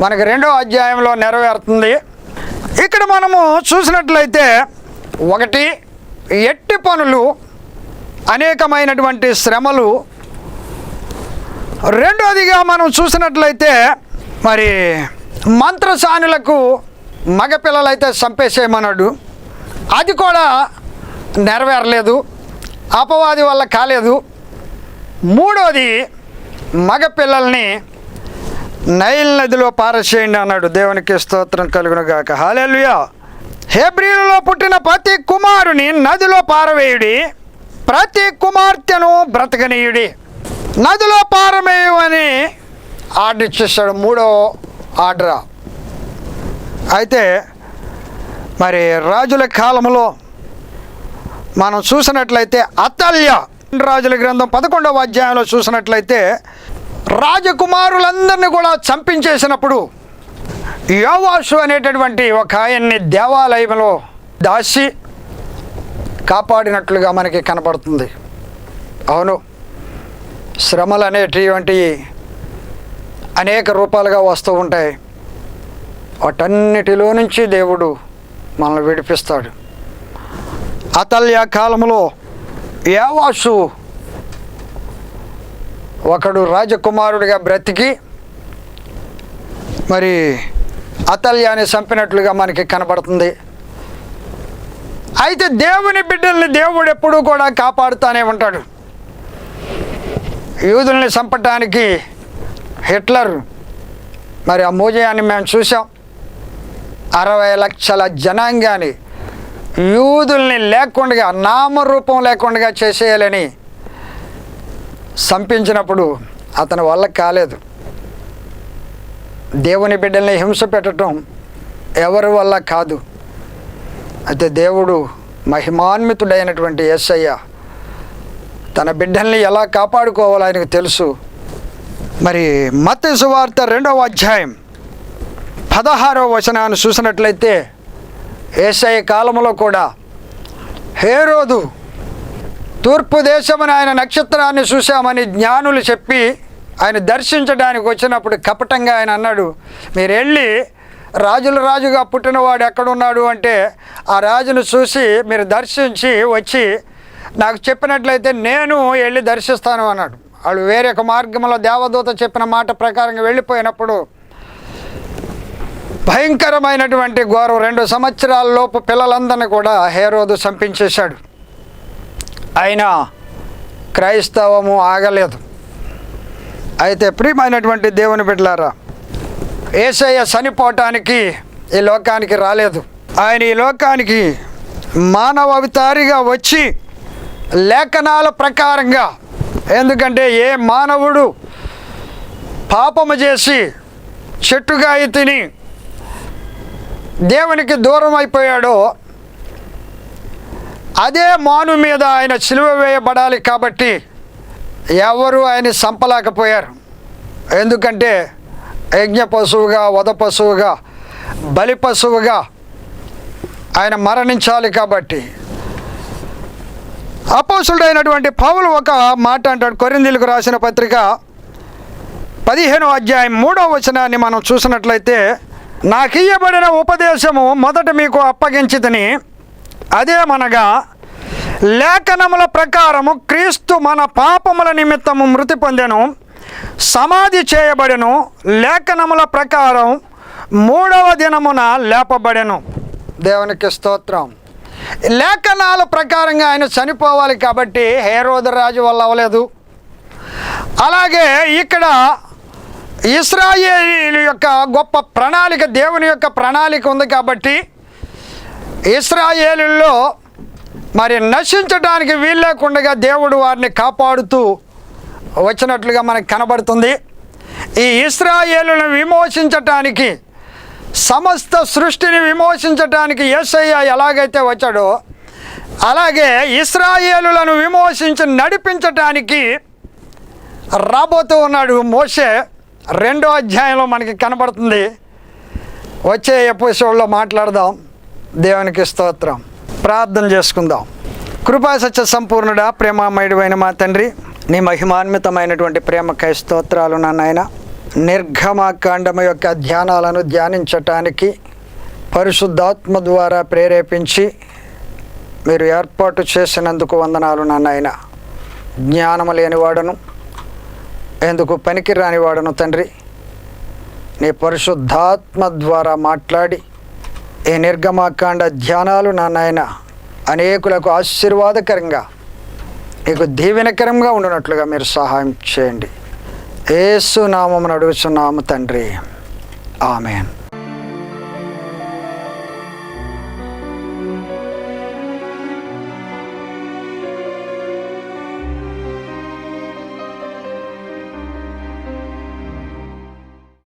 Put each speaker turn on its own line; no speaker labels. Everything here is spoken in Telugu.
మనకి రెండో అధ్యాయంలో నెరవేరుతుంది. ఇక్కడ మనము చూసినట్లయితే ఒకటి ఎట్టి పనులు అనేకమైనటువంటి శ్రమలు. రెండోదిగా మనం చూసినట్లయితే మరి మంత్రసానులకు మగపిల్లలైతే చంపేసేయమన్నాడు. అది కూడా నెరవేరలేదు. అపవాది వల్ల కాలేదు. మూడోది మగపిల్లల్ని నైల్ నదిలో పారచేయండి అన్నాడు. దేవునికి స్తోత్రం కలుగునుగాక. హాలెలుయా హెబ్రిలో పుట్టిన ప్రతి కుమారుని నదిలో పారవేయుడి ప్రతి కుమార్తెను బ్రతకనీయుడి. నదిలో పారవేయమని ఆర్డర్ ఇచ్చేసాడు మూడో ఆర్డర్. అయితే మరి రాజుల కాలంలో మనం చూసినట్లయితే అతల్య రాజుల గ్రంథం పదకొండవ అధ్యాయంలో చూసినట్లయితే రాజకుమారులందరినీ కూడా చంపించేసినప్పుడు యోవాసు అనేటటువంటి ఒక ఆయన్ని దేవాలయంలో దాసి కాపాడినట్లుగా మనకి కనపడుతుంది. అవును శ్రమలు అనేటువంటివి అనేక రూపాలుగా వస్తూ ఉంటాయి. వాటన్నిటిలో నుంచి దేవుడు మనల్ని విడిపిస్తాడు. అతల్య కాలంలో ఏవాసు ఒకడు రాజకుమారుడిగా బ్రతికి మరి అతల్యాన్ని చంపినట్లుగా మనకి కనబడుతుంది. అయితే దేవుని బిడ్డల్ని దేవుడు ఎప్పుడూ కూడా కాపాడుతూనే ఉంటాడు. యూదుల్ని చంపటానికి హిట్లర్ మరి ఆ మూజయాన్ని మేము చూసాం అరవై లక్షల జనాంగాన్ని యూదుల్ని లేకుండా నామరూపం లేకుండా చేసేయాలని సంపించినప్పుడు అతని వల్ల కాలేదు. దేవుని బిడ్డల్ని హింస పెట్టడం ఎవరి వల్ల కాదు. అయితే దేవుడు మహిమాన్వితుడైనటువంటి ఎస్ఐ తన బిడ్డల్ని ఎలా కాపాడుకోవాలో ఆయనకు తెలుసు. మరి మత సువార్త రెండవ అధ్యాయం పదహారవ వచనాన్ని చూసినట్లయితే ఏసఐ కాలంలో కూడా హేరోదు తూర్పు దేశమని ఆయన నక్షత్రాన్ని చూశామని జ్ఞానులు చెప్పి ఆయన దర్శించడానికి వచ్చినప్పుడు కపటంగా ఆయన అన్నాడు మీరు వెళ్ళి రాజుల రాజుగా పుట్టినవాడు ఎక్కడున్నాడు అంటే ఆ రాజును చూసి మీరు దర్శించి వచ్చి నాకు చెప్పినట్లయితే నేను వెళ్ళి దర్శిస్తాను అన్నాడు. వాళ్ళు వేరే ఒక మార్గంలో దేవదూత చెప్పిన మాట ప్రకారంగా వెళ్ళిపోయినప్పుడు భయంకరమైనటువంటి ఘోరం. రెండు సంవత్సరాల లోపు పిల్లలందరినీ కూడా హేరోదు చంపించేశాడు. అయినా క్రైస్తవము ఆగలేదు. అయితే ప్రియమైనటువంటి దేవుని బిడ్డలారా ఏసయ్య చనిపోవటానికి ఈ లోకానికి రాలేదు. ఆయన ఈ లోకానికి మానవ అవతారిగా వచ్చి లేఖనాల ప్రకారంగా ఎందుకంటే ఏ మానవుడు పాపము చేసి చెట్టుగా తిని దేవునికి దూరం అయిపోయాడో అదే మాను మీద ఆయన సిలువ వేయబడాలి కాబట్టి ఎవరు ఆయన చంపలేకపోయారు ఎందుకంటే యజ్ఞ పశువుగా వధ పశువుగా బలి పశువుగా ఆయన మరణించాలి కాబట్టి. అపోసుడైనటువంటి పౌలు ఒక మాట అంటాడు. కొరిందీలకు రాసిన పత్రిక పదిహేనో అధ్యాయం మూడో వచనాన్ని మనం చూసినట్లయితే నాకు ఇయ్యబడిన ఉపదేశము మొదట మీకు అప్పగించితని అదేమనగా లేఖనముల ప్రకారము క్రీస్తు మన పాపముల నిమిత్తము మృతి పొందెను సమాధి చేయబడెను లేఖనముల ప్రకారం మూడవ దినమున లేపబడెను. దేవునికి స్తోత్రం. లేఖనాల ప్రకారంగా ఆయన చనిపోవాలి కాబట్టి హేరోదరాజు వల్ల అవ్వలేదు. అలాగే ఇక్కడ ఇస్రాయేలీల యొక్క గొప్ప ప్రణాళిక దేవుని యొక్క ప్రణాళిక ఉంది కాబట్టి ఇస్రాయేలుల్లో మరి నశించడానికి వీల్లేకుండా దేవుడు వారిని కాపాడుతూ వచ్చినట్లుగా మనకు కనబడుతుంది. ఈ ఇస్రాయేలును విమోచించటానికి సమస్త సృష్టిని విమోచించటానికి యేసయ్య ఎలాగైతే వచ్చాడో అలాగే ఇస్రాయేలులను విమోచించి నడిపించటానికి రాబోతూ ఉన్నాడు మోషే రెండో అధ్యాయంలో మనకి కనబడుతుంది. వచ్చే ఎపిసోడ్లో మాట్లాడదాం. దేవునికి స్తోత్రం. ప్రార్థన చేసుకుందాం. కృపా సత్య సంపూర్ణుడా ప్రేమామయుడువైన మా తండ్రి నీ మహిమాన్వితమైనటువంటి ప్రేమకై స్తోత్రాలు నాయన. నిర్గమాకాండము యొక్క ధ్యానాలను ధ్యానించటానికి పరిశుద్ధాత్మ ద్వారా ప్రేరేపించి మీరు ఏర్పాటు చేసినందుకు వందనాలు నాయన. జ్ఞానము లేనివాడను ఎందుకు పనికిరానివాడను తండ్రి. నీ పరిశుద్ధాత్మ ద్వారా మాట్లాడి ఈ నిర్గమాకాండ ధ్యానాలు నా నాయన అనేకులకు ఆశీర్వాదకరంగా నీకు దీవెనకరంగా ఉండినట్లుగా మీరు సహాయం చేయండి. ఏసు నామమును అడుగుచున్నాము తండ్రి. ఆమెన్.